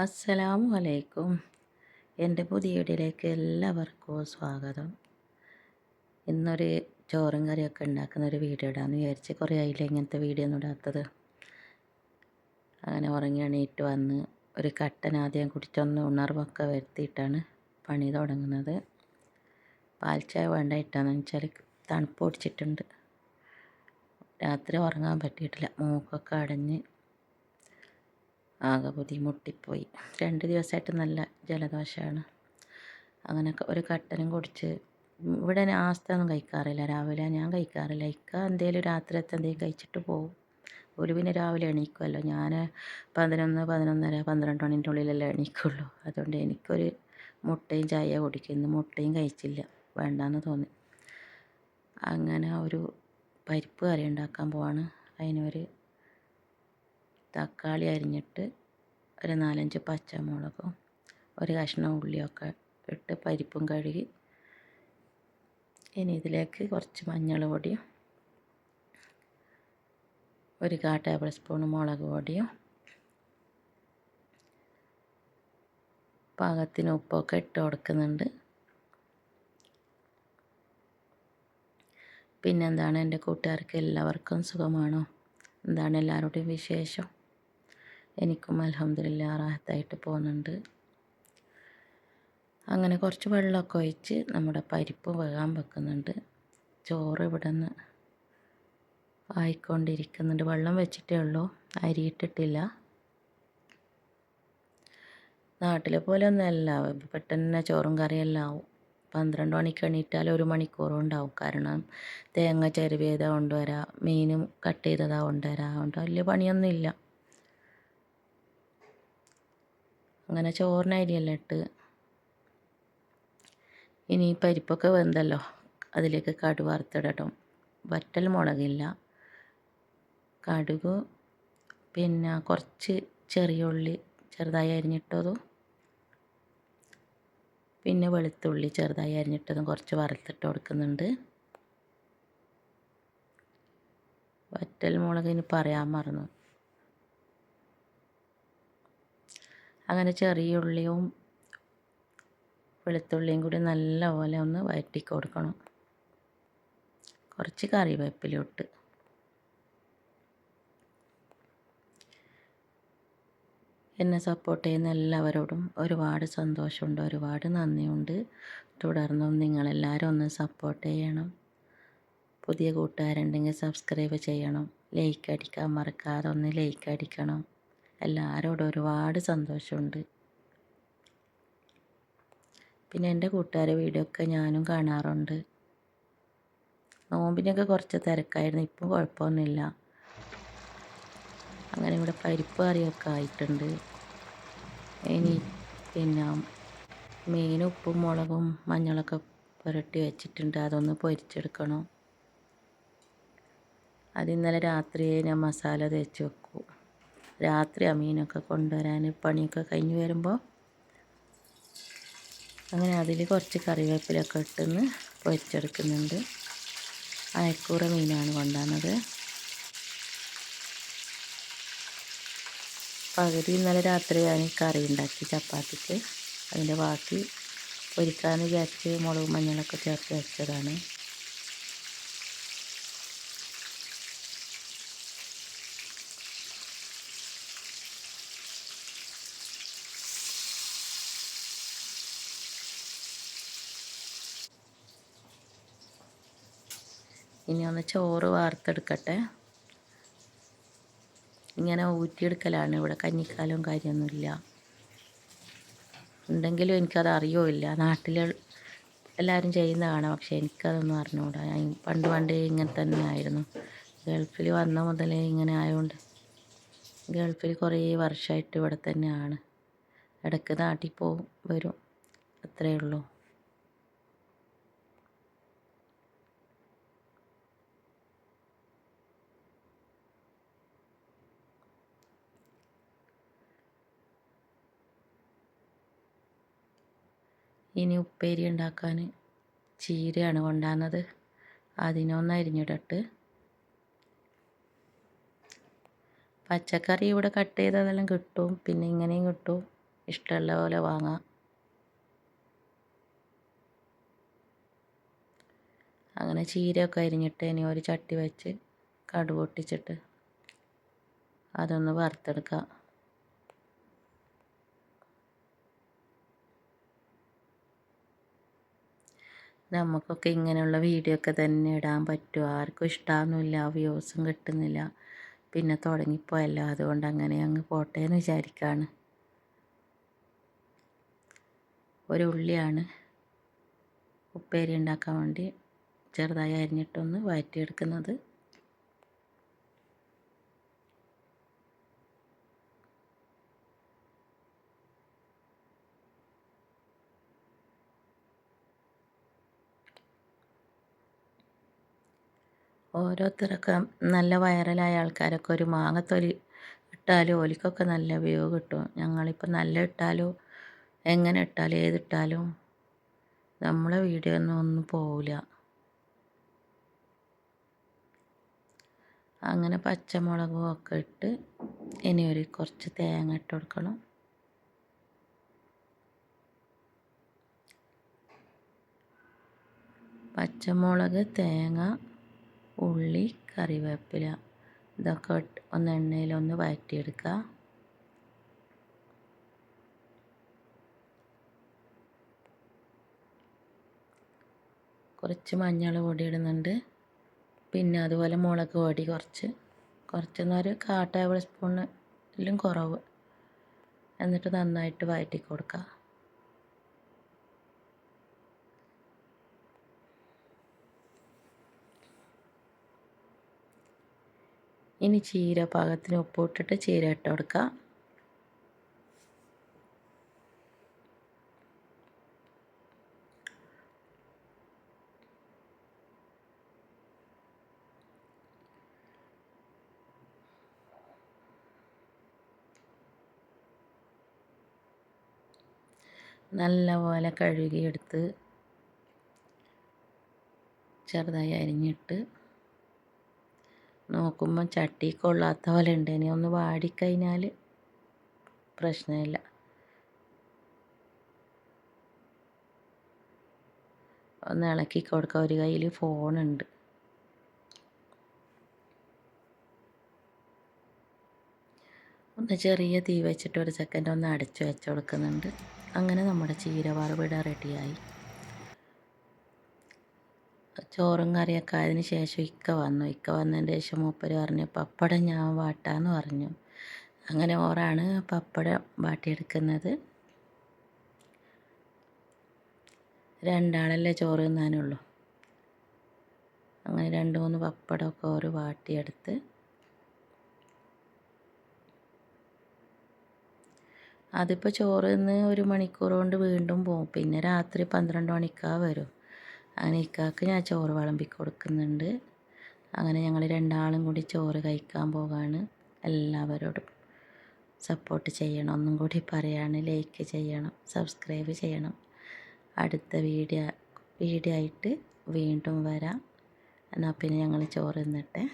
അസ്സലാമു അലൈക്കും എന്റെ പുതിയ വീഡിയോയിലേക്ക് എല്ലാവർക്കും സ്വാഗതം. ഇന്നൊരു ചോറും കറിയൊക്കെ ഉണ്ടാക്കുന്ന ഒരു വീഡിയോ ഇടാമെന്ന് വിചാരിച്ച് കുറേ ആയില്ല ഇങ്ങനത്തെ വീഡിയോ ഒന്നും ഇടാത്തത്? അങ്ങനെ ഉറങ്ങി എണീറ്റ് വന്ന് ഒരു കട്ടൻ ആദ്യം കുടിച്ചൊന്ന് ഉണർവൊക്കെ വരുത്തിയിട്ടാണ് പണി തുടങ്ങുന്നത്. പാൽച്ചായ വേണ്ട ഇട്ടാന്ന് വെച്ചാൽ തണുപ്പ് ഓടിച്ചിട്ടുണ്ട് രാത്രി ഉറങ്ങാൻ പറ്റിയിട്ടില്ല. മൂക്കൊക്കെ അടഞ്ഞ് ആകെ ബുദ്ധിമുട്ടിപ്പോയി. രണ്ട് ദിവസമായിട്ട് നല്ല ജലദോഷമാണ് അങ്ങനെ ഒരു കട്ടനും കുടിച്ച് ഇവിടെ നാസ്തൊന്നും കഴിക്കാറില്ല. രാവിലെ ഞാൻ കഴിക്കാറില്ല. ഇക്ക എന്തെങ്കിലും രാത്രിയത്തെ എന്തെങ്കിലും കഴിച്ചിട്ട് പോകും ഒരു പിന്നെ രാവിലെ എണീക്കുമല്ലോ ഞാൻ പതിനൊന്ന് പതിനൊന്നര പന്ത്രണ്ട് മണിന്റെ ഉള്ളിലല്ലേ എണീക്കുള്ളൂ. അതുകൊണ്ട് എനിക്കൊരു മുട്ടയും ചായ കുടിക്കുന്നു മുട്ടയും കഴിച്ചില്ല. വേണ്ടാന്ന് തോന്നി. അങ്ങനെ ഒരു പരിപ്പ് കറി ഉണ്ടാക്കാൻ പോവാണ്. അതിനൊരു തക്കാളി അരിഞ്ഞിട്ട് ഒരു നാലഞ്ച് പച്ചമുളകും ഒരു കഷ്ണം ഉള്ളിയൊക്കെ ഇട്ട് പരിപ്പും കഴുകി. ഇനി ഇതിലേക്ക് കുറച്ച് മഞ്ഞൾ പൊടിയും ഒരു കാ ടേബിൾ സ്പൂൺ മുളക് പൊടിയും പാകത്തിന് ഉപ്പൊക്കെ ഇട്ട് കൊടുക്കുന്നുണ്ട്. പിന്നെന്താണ് എന്റെ കൂട്ടുകാർക്ക് എല്ലാവർക്കും സുഖമാണോ? എന്താണ് എല്ലാവരുടെയും വിശേഷം? എനിക്കും അലഹമ്മദില്ല റാഹത്തായിട്ട് പോകുന്നുണ്ട്. അങ്ങനെ കുറച്ച് വെള്ളമൊക്കെ ഒഴിച്ച് നമ്മുടെ പരിപ്പ് വേകാൻ വെക്കുന്നുണ്ട്. ചോറ് ഇവിടെ നിന്ന് ആയിക്കൊണ്ടിരിക്കുന്നുണ്ട്. വെള്ളം വെച്ചിട്ടേ ഉള്ളൂ. അരിയിട്ടിട്ടില്ല. നാട്ടിലെ പോലെ ഒന്നല്ല പെട്ടെന്ന് ചോറും കറിയെല്ലാം ആവും. പന്ത്രണ്ട് മണിക്ക് എണീറ്റാൽ ഒരു മണിക്കൂറും ഉണ്ടാവും. കാരണം തേങ്ങ ചെരുവിയതാ കൊണ്ടുവരാം മീനും കട്ട് ചെയ്തതാ കൊണ്ടുവരാം. അതുകൊണ്ട് വലിയ പണിയൊന്നുമില്ല. അങ്ങനെ ചോറിന് അരിയെല്ലാം ഇട്ട് ഇനി പരിപ്പൊക്കെ വെന്തല്ലോ. അതിലേക്ക് കടുക് വറുത്തിടണം. വറ്റൽ മുളകില്ല. കടുക് പിന്നെ കുറച്ച് ചെറിയ ഉള്ളി ചെറുതായി അരിഞ്ഞിട്ടതും പിന്നെ വെളുത്തുള്ളി ചെറുതായി അരിഞ്ഞിട്ടതും കുറച്ച് വറുത്തിട്ട് കൊടുക്കുന്നുണ്ട്. വറ്റൽ മുളകിന് പറയാൻ മറന്നു. അങ്ങനെ ചെറിയ ഉള്ളിയും വെളുത്തുള്ളിയും കൂടി നല്ലപോലെ ഒന്ന് വഴറ്റി കൊടുക്കണം കുറച്ച് കറിവേപ്പിലിട്ട് എന്നെ സപ്പോർട്ട് ചെയ്യുന്ന എല്ലാവരോടും ഒരുപാട് സന്തോഷമുണ്ട് ഒരുപാട് നന്ദിയുണ്ട്. തുടർന്നും നിങ്ങളെല്ലാവരും ഒന്ന് സപ്പോർട്ട് ചെയ്യണം. പുതിയ കൂട്ടുകാരുണ്ടെങ്കിൽ സബ്സ്ക്രൈബ് ചെയ്യണം. ലൈക്ക് അടിക്കാൻ മറക്കാതെ ഒന്ന് ലൈക്ക് അടിക്കണം. എല്ലാവരോടും ഒരുപാട് സന്തോഷമുണ്ട്. പിന്നെ എന്റെ കൂട്ടുകാരെ വീഡിയോ ഒക്കെ ഞാനും കാണാറുണ്ട്. നോമ്പിനൊക്കെ കുറച്ച് തിരക്കായിരുന്നു. ഇപ്പം കുഴപ്പമൊന്നുമില്ല. അങ്ങനെ ഇവിടെ പരിപ്പ് കറിയൊക്കെ ആയിട്ടുണ്ട്. ഇനി പിന്നെ മീൻ ഉപ്പും മുളകും മഞ്ഞളൊക്കെ പുരട്ടി വെച്ചിട്ടുണ്ട്. അതൊന്ന് പൊരിച്ചെടുക്കണം. അത് ഇന്നലെ രാത്രിയെ ഞാൻ മസാല തേച്ച് വെക്കും. രാത്രി ആ മീനൊക്കെ കൊണ്ടുവരാൻ പണിയൊക്കെ കഴിഞ്ഞ് വരുമ്പോൾ അങ്ങനെ അതിൽ കുറച്ച് കറിവേപ്പിലൊക്കെ ഇട്ടെന്ന് പൊരിച്ചെടുക്കുന്നുണ്ട്. അയക്കൂറ മീനാണ് കൊണ്ടുവന്നത്. പകുതി ഇന്നലെ രാത്രി ഞാൻ കറി ഉണ്ടാക്കി ചപ്പാത്തിക്ക്. അതിന്റെ ബാക്കി പൊരിക്കാമെന്ന് വിചാരിച്ച് മുളകും മഞ്ഞളൊക്കെ ചേർത്ത് വെച്ചതാണ്. ഇനി ഒന്ന് ചോറ് വാർത്തെടുക്കട്ടെ. ഇങ്ങനെ ഊറ്റിയെടുക്കലാണ് ഇവിടെ കഞ്ഞിക്കാലവും കാര്യമൊന്നുമില്ല. ഉണ്ടെങ്കിലും എനിക്കത് അറിയുമില്ല. നാട്ടിൽ എല്ലാവരും ചെയ്യുന്ന കാണാം. പക്ഷേ എനിക്കതൊന്നും അറിഞ്ഞുകൂടാ ഞാൻ പണ്ട് പണ്ടേ ഇങ്ങനെ തന്നെ ആയിരുന്നു ഗൾഫിൽ വന്ന മുതലേ ഇങ്ങനെ ആയതുകൊണ്ട് ഗൾഫിൽ കുറേ വർഷമായിട്ട് ഇവിടെ തന്നെയാണ്. ഇടയ്ക്ക് നാട്ടിൽ പോവും വരും. അത്രയേ ഉള്ളൂ. ഇനി ഉപ്പേരി ഉണ്ടാക്കാൻ ചീരയാണ് കൊണ്ടാകുന്നത് അതിനൊന്ന് അരിഞ്ഞിടട്ട് പച്ചക്കറി ഇവിടെ കട്ട് ചെയ്തതെല്ലാം കിട്ടും. പിന്നെ ഇങ്ങനെയും കിട്ടും. ഇഷ്ടമുള്ള പോലെ വാങ്ങാം. അങ്ങനെ ചീരയൊക്കെ അരിഞ്ഞിട്ട് ഇനി ഒരു ചട്ടി വെച്ച് കടുപൊട്ടിച്ചിട്ട് അതൊന്ന് വറുത്തെടുക്കാം. നമുക്കൊക്കെ ഇങ്ങനെയുള്ള വീഡിയോ ഒക്കെ തന്നെ ഇടാൻ പറ്റും. ആർക്കും ഇഷ്ടമൊന്നുമില്ല വ്യൂസും കിട്ടുന്നില്ല. പിന്നെ തുടങ്ങിപ്പോയല്ലോ. അതുകൊണ്ട് അങ്ങനെ അങ്ങ് പോട്ടെ എന്ന് വിചാരിക്കുകയാണ് ഒരു ഉള്ളിയാണ് ഉപ്പേരി ഉണ്ടാക്കാൻ വേണ്ടി ചെറുതായി അരിഞ്ഞിട്ടൊന്ന് വഴറ്റിയെടുക്കുന്നത്. ഓരോരുത്തരൊക്കെ നല്ല വൈറലായ ആൾക്കാരൊക്കെ ഒരു മാങ്ങത്തൊലി ഇട്ടാലും ഓലിക്കൊക്കെ നല്ല വ്യൂ കിട്ടും. ഞങ്ങളിപ്പോൾ നല്ല ഇട്ടാലും എങ്ങനെ ഇട്ടാലും ഏതിട്ടാലും നമ്മളെ വീഡിയോ ഒന്നും ഒന്നും പോവില്ല. അങ്ങനെ പച്ചമുളകും ഒക്കെ ഇട്ട് ഇനി ഒരു കുറച്ച് തേങ്ങ ഇട്ട് കൊടുക്കണം. പച്ചമുളക് തേങ്ങ ഉള്ളി കറിവേപ്പില ഇതൊക്കെ ഒന്ന് എണ്ണയിലൊന്ന് വഴറ്റിയെടുക്കുക കുറച്ച് മഞ്ഞൾ പൊടി ഇടുന്നുണ്ട്. പിന്നെ അതുപോലെ മുളക് പൊടി കുറച്ച്. കുറച്ചെന്നൊരു കാ ടേബിൾ സ്പൂണിലും കുറവ്. എന്നിട്ട് നന്നായിട്ട് വഴറ്റി കൊടുക്കുക ഇനി ചീര പാകത്തിന് ഉപ്പിട്ടിട്ട് ചീര ഇട്ട് കൊടുക്കുക നല്ലപോലെ കഴുകിയെടുത്ത് ചെറുതായി അരിഞ്ഞിട്ട് നോക്കുമ്പം ചട്ടി കൊള്ളാത്ത പോലെ ഉണ്ട്. ഇനി ഒന്ന് വാടിക്കഴിഞ്ഞാൽ പ്രശ്നമില്ല. ഒന്ന് ഇളക്കി കൊടുക്കുക ഒരു കയ്യിൽ ഫോണുണ്ട് ഒന്ന് ചെറിയ തീ വെച്ചിട്ട് ഒരു സെക്കൻഡ് ഒന്ന് അടച്ചു വെച്ച് കൊടുക്കുന്നുണ്ട്. അങ്ങനെ നമ്മുടെ ചീര വറവിട റെഡിയായി ചോറും കറിയൊക്കെ ആയതിന് ശേഷം ഇക്ക വന്നു. ഇക്ക വന്നതിന് ശേഷം മൂപ്പര് പറഞ്ഞു പപ്പടം ഞാൻ വാട്ടാന്ന് പറഞ്ഞു. അങ്ങനെ ഓറാണ് പപ്പടം വാട്ടിയെടുക്കുന്നത്. രണ്ടാളല്ലേ ചോറ് തിന്നാനുള്ളൂ. അങ്ങനെ രണ്ട് മൂന്ന് പപ്പടമൊക്കെ ഓറ് വാട്ടിയെടുത്ത്. അതിപ്പോൾ ചോറ് നിന്ന് ഒരു മണിക്കൂർ കൊണ്ട് വീണ്ടും പോകും പിന്നെ രാത്രി പന്ത്രണ്ട് മണിക്കാ വരും. അങ്ങനെ ഇക്കാക്ക് ഞാൻ ചോറ് വിളമ്പി കൊടുക്കുന്നുണ്ട്. അങ്ങനെ ഞങ്ങൾ രണ്ടാളും കൂടി ചോറ് കഴിക്കാൻ പോകാണ്. എല്ലാവരോടും സപ്പോർട്ട് ചെയ്യണം. ഒന്നും കൂടി പറയാണ് ലൈക്ക് ചെയ്യണം സബ്സ്ക്രൈബ് ചെയ്യണം. അടുത്ത വീഡിയോ വീഡിയോ ആയിട്ട് വീണ്ടും വരാം. എന്നാൽ പിന്നെ ഞങ്ങൾ ചോറ് തിന്നട്ടെ.